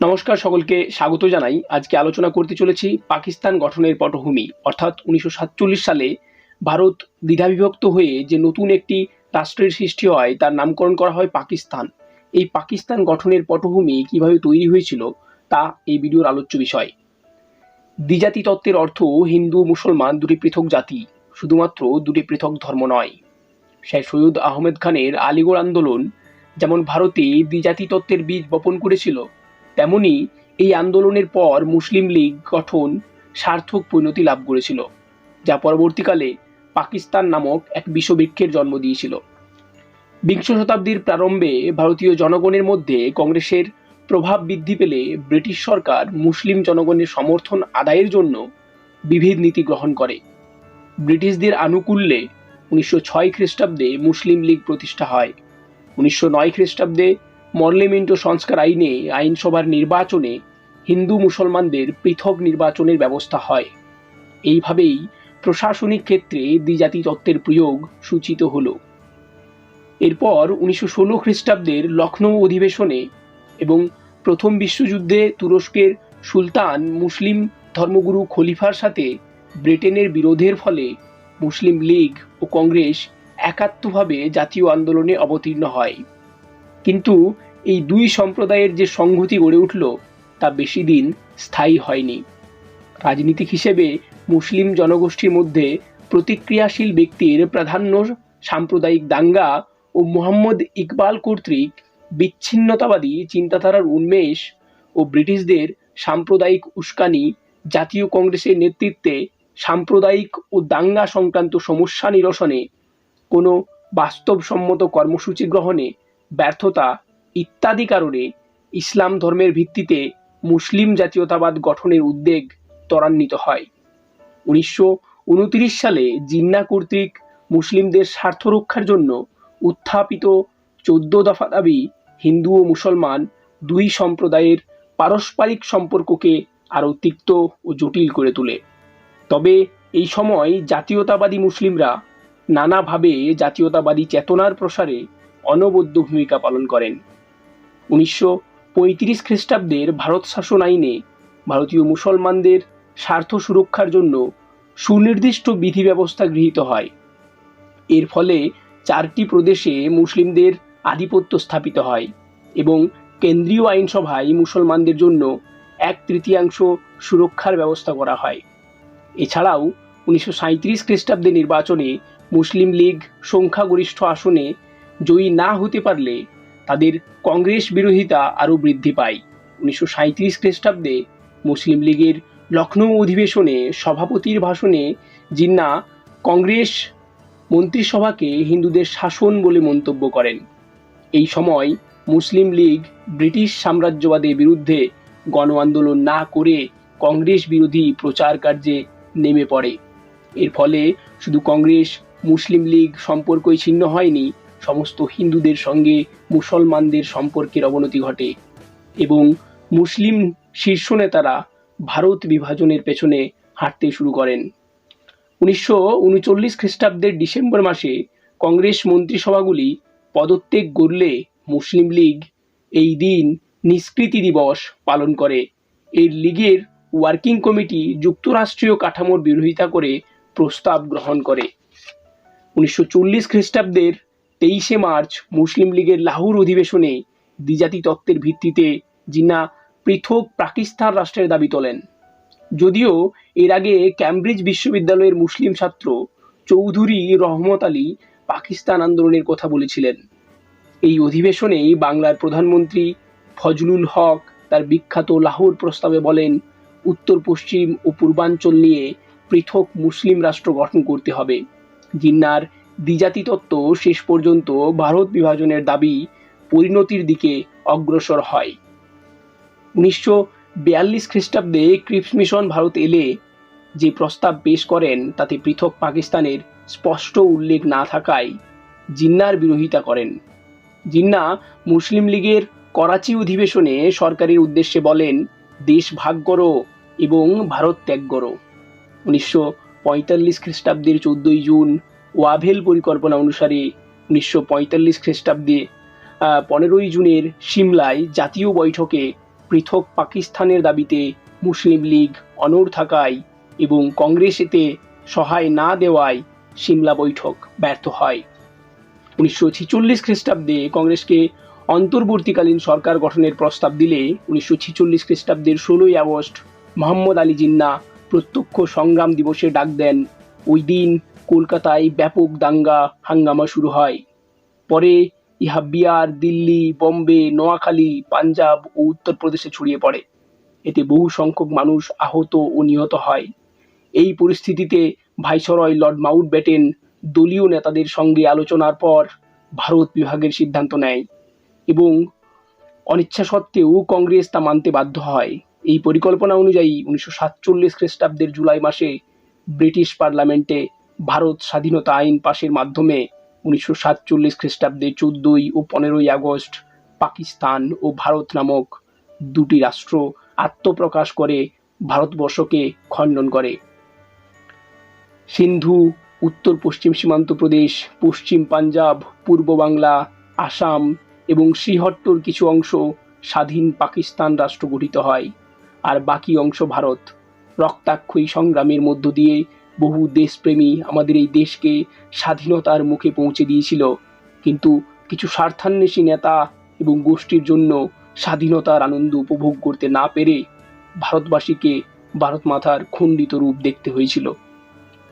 নমস্কার সকলকে, স্বাগত জানাই। আজকে আলোচনা করতে চলেছি পাকিস্তান গঠনের পটভূমি। অর্থাৎ উনিশশো সাতচল্লিশ সালে ভারত দ্বিধাবিভক্ত হয়ে যে নতুন একটি রাষ্ট্রের সৃষ্টি হয়, তার নামকরণ করা হয় পাকিস্তান। এই পাকিস্তান গঠনের পটভূমি কীভাবে তৈরি হয়েছিল, তা এই ভিডিওর আলোচ্য বিষয়। দ্বিজাতি তত্ত্বের অর্থ হিন্দু, মুসলমান দুটি পৃথক জাতি, শুধুমাত্র দুটি পৃথক ধর্ম নয়। শেখ সৈয়দ আহমেদ খানের আলিগড় আন্দোলন যেমন ভারতে দ্বিজাতি তত্ত্বের বীজ বপন করেছিল তেমনি এই আন্দোলনের পর মুসলিম লীগ গঠন সার্থক পরিণতি লাভ করেছিল, যা পরবর্তীকালে পাকিস্তান নামক এক বিশ্ববৃক্ষের জন্ম দিয়েছিল। বিংশ শতাব্দীর প্রারম্ভে ভারতীয় জনগণের মধ্যে কংগ্রেসের প্রভাব বৃদ্ধি পেলে ব্রিটিশ সরকার মুসলিম জনগণের সমর্থন আদায়ের জন্য বিবিধ নীতি গ্রহণ করে। ব্রিটিশদের আনুকূল্যে উনিশশো ছয় খ্রিস্টাব্দে মুসলিম লীগ প্রতিষ্ঠা হয়। উনিশশো নয় খ্রিস্টাব্দে মর্লেমেন্টো সংস্কার আইনে, আইনসভার নির্বাচনে হিন্দু মুসলমানদের পৃথক নির্বাচনের ব্যবস্থা হয়। এইভাবেই প্রশাসনিক ক্ষেত্রে দ্বিজাতি তত্ত্বের প্রয়োগ সূচিত হল। এরপর উনিশশো ষোলো খ্রিস্টাব্দের লখনৌ অধিবেশনে এবং প্রথম বিশ্বযুদ্ধে তুরস্কের সুলতান মুসলিম ধর্মগুরু খলিফার সাথে ব্রিটেনের বিরোধের ফলে মুসলিম লীগ ও কংগ্রেস একাত্মভাবে জাতীয় আন্দোলনে অবতীর্ণ হয়। কিন্তু এই দুই সম্প্রদায়ের যে সংহতি গড়ে উঠল, তা বেশি দিন স্থায়ী হয়নি। রাজনীতিক হিসেবে মুসলিম জনগোষ্ঠীর মধ্যে প্রতিক্রিয়াশীল ব্যক্তির প্রাধান্য, সাম্প্রদায়িক দাঙ্গা ও মোহাম্মদ ইকবাল কর্তৃক বিচ্ছিন্নতাবাদী চিন্তাধারার উন্মেষ ও ব্রিটিশদের সাম্প্রদায়িক উস্কানি জাতীয় কংগ্রেসের নেতৃত্বে সাম্প্রদায়িক ও দাঙ্গা সংক্রান্ত সমস্যা নিরসনে কোনো বাস্তবসম্মত কর্মসূচি গ্রহণে ব্যর্থতা ইত্যাদি কারণে ইসলাম ধর্মের ভিত্তিতে মুসলিম জাতীয়তাবাদ গঠনের উদ্বেগ ত্বরান্বিত হয়। উনিশশো উনত্রিশ সালে জিন্না কর্তৃক মুসলিমদের স্বার্থ রক্ষার জন্য উত্থাপিত চোদ্দ দফা দাবি হিন্দু ও মুসলমান দুই সম্প্রদায়ের পারস্পরিক সম্পর্ককে আরও তিক্ত ও জটিল করে তোলে। তবে এই সময় জাতীয়তাবাদী মুসলিমরা নানাভাবে জাতীয়তাবাদী চেতনার প্রসারে অনবদ্য ভূমিকা পালন করেন। উনিশশো পঁয়ত্রিশ খ্রিস্টাব্দের ভারত শাসন আইনে ভারতীয় মুসলমানদের স্বার্থ সুরক্ষার জন্য সুনির্দিষ্ট বিধি ব্যবস্থা গৃহীত হয়। এর ফলে চারটি প্রদেশে মুসলিমদের আধিপত্য স্থাপিত হয় এবং কেন্দ্রীয় আইনসভায় মুসলমানদের জন্য এক তৃতীয়াংশ সুরক্ষার ব্যবস্থা করা হয়। এছাড়াও উনিশশো সাঁত্রিশ খ্রিস্টাব্দে নির্বাচনে মুসলিম লীগ সংখ্যাগরিষ্ঠ আসনে জয়ী না হতে পারলে তাদের কংগ্রেস বিরোধিতা আরও বৃদ্ধি পায়। উনিশশো সাঁত্রিশ খ্রিস্টাব্দে মুসলিম লীগের লখনৌ অধিবেশনে সভাপতির ভাষণে জিন্না কংগ্রেস মন্ত্রিসভাকে হিন্দুদের শাসন বলে মন্তব্য করেন। এই সময় মুসলিম লীগ ব্রিটিশ সাম্রাজ্যবাদের বিরুদ্ধে গণ আন্দোলন না করে কংগ্রেস বিরোধী প্রচার কার্যে নেমে পড়ে। এর ফলে শুধু কংগ্রেস মুসলিম লীগ সম্পর্কই ছিন্ন হয়নি সমস্ত হিন্দুদের সঙ্গে মুসলমানদের সম্পর্কের অবনতি ঘটে এবং মুসলিম শীর্ষ নেতারা ভারত বিভাজনের পেছনে হাঁটতে শুরু করেন। উনিশশো উনচল্লিশ খ্রিস্টাব্দের ডিসেম্বর মাসে কংগ্রেস মন্ত্রিসভাগুলি পদত্যাগ করলে মুসলিম লীগ এই দিন নিষ্কৃতি দিবস পালন করে। এর লীগের ওয়ার্কিং কমিটি যুক্তরাষ্ট্রীয় কাঠামোর বিরোধিতা করে প্রস্তাব গ্রহণ করে। উনিশশো চল্লিশ খ্রিস্টাব্দের তেইশে মার্চ মুসলিম লীগের লাহোর অধিবেশনে দ্বিজাতি তত্ত্বের ভিত্তিতে জিন্না পৃথক পাকিস্তান রাষ্ট্রের দাবি তোলেন। যদিও এর আগে ক্যামব্রিজ বিশ্ববিদ্যালয়ের মুসলিম ছাত্র চৌধুরী রহমত আলী পাকিস্তান আন্দোলনের কথা বলেছিলেন। এই অধিবেশনেই বাংলার প্রধানমন্ত্রী ফজলুল হক তার বিখ্যাত লাহোর প্রস্তাবে বলেন, উত্তর, পশ্চিম ও পূর্বাঞ্চল নিয়ে পৃথক মুসলিম রাষ্ট্র গঠন করতে হবে। জিন্নার দ্বিজাতি তত্ত্ব শেষ পর্যন্ত ভারত বিভাজনের দাবি পরিণতির দিকে অগ্রসর হয়। উনিশশো বিয়াল্লিশ খ্রিস্টাব্দে ক্রিপস মিশন ভারত এলে যে প্রস্তাব পেশ করেন, তাতে পৃথক পাকিস্তানের স্পষ্ট উল্লেখ না থাকায় জিন্নার বিরোধিতা করেন। জিন্না মুসলিম লীগের করাচি অধিবেশনে সরকারের উদ্দেশ্যে বলেন, দেশ ভাগ করো এবং ভারত ত্যাগ করো। উনিশশো পঁয়তাল্লিশ খ্রিস্টাব্দের চোদ্দই জুন ওয়াভেল পরিকল্পনা অনুসারে উনিশশো পঁয়তাল্লিশ খ্রিস্টাব্দে পনেরোই জুনের সিমলায় জাতীয় বৈঠকে পৃথক পাকিস্তানের দাবিতে মুসলিম লীগ অনড় থাকায় এবং কংগ্রেস এতে সহায় না দেওয়ায় সিমলা বৈঠক ব্যর্থ হয়। উনিশশো ছিচল্লিশ খ্রিস্টাব্দে কংগ্রেসকে অন্তর্বর্তীকালীন সরকার গঠনের প্রস্তাব দিলে উনিশশো ছিচল্লিশ খ্রিস্টাব্দের ষোলোই আগস্ট মোহাম্মদ আলী জিন্না প্রত্যক্ষ সংগ্রাম দিবসে ডাক দেন। ওই দিন কলকাতায় ব্যাপক দাঙ্গা হাঙ্গামা শুরু হয়। পরে ইহা বিহার, দিল্লি, বোম্বে, নোয়াখালী, পাঞ্জাব ও উত্তরপ্রদেশে ছড়িয়ে পড়ে। এতে বহু সংখ্যক মানুষ আহত ও নিহত হয়। এই পরিস্থিতিতে ভাইসরয় লর্ড মাউন্ট ব্যাটেন দলীয় নেতাদের সঙ্গে আলোচনার পর ভারত বিভাগের সিদ্ধান্ত নেয় এবং অনিচ্ছা সত্ত্বেও কংগ্রেস তা মানতে বাধ্য হয়। এই পরিকল্পনা অনুযায়ী উনিশশো সাতচল্লিশ খ্রিস্টাব্দের জুলাই মাসে ব্রিটিশ পার্লামেন্টে ভারত স্বাধীনতা আইন পাশের মাধ্যমে উনিশশো সাতচল্লিশ খ্রিস্টাব্দে চোদ্দই ও পনেরোই আগস্ট পাকিস্তান ও ভারত নামক দুটি রাষ্ট্র আত্মপ্রকাশ করে ভারতবর্ষকে খণ্ডন করে। সিন্ধু, উত্তর পশ্চিম সীমান্ত প্রদেশ, পশ্চিম পাঞ্জাব, পূর্ব বাংলা, আসাম এবং শ্রীহট্টর কিছু অংশ স্বাধীন পাকিস্তান রাষ্ট্র গঠিত হয়। আর বাকি অংশ ভারত। রক্তাক্ষয়ী সংগ্রামের মধ্য দিয়ে বহু দেশপ্রেমী আমাদের এই দেশকে স্বাধীনতার মুখে পৌঁছে দিয়েছিল। কিন্তু কিছু স্বার্থান্বেষী নেতা এবং গোষ্ঠীর জন্য স্বাধীনতার আনন্দ উপভোগ করতে না পেরে ভারতবাসীকে ভারত মাথার খণ্ডিত রূপ দেখতে হয়েছিল।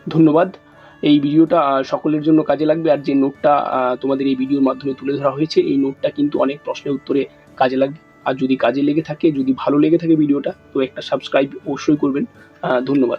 ধন্যবাদ। এই ভিডিওটা সকলের জন্য কাজে লাগবে। আর যে নোটটা তোমাদের এই ভিডিওর মাধ্যমে তুলে ধরা হয়েছে, এই নোটটা কিন্তু অনেক প্রশ্নের উত্তরে কাজে লাগবে। আর যদি কাজে লেগে থাকে, যদি ভালো লেগে থাকে ভিডিওটা, তো একটা সাবস্ক্রাইব অবশ্যই করবেন। ধন্যবাদ।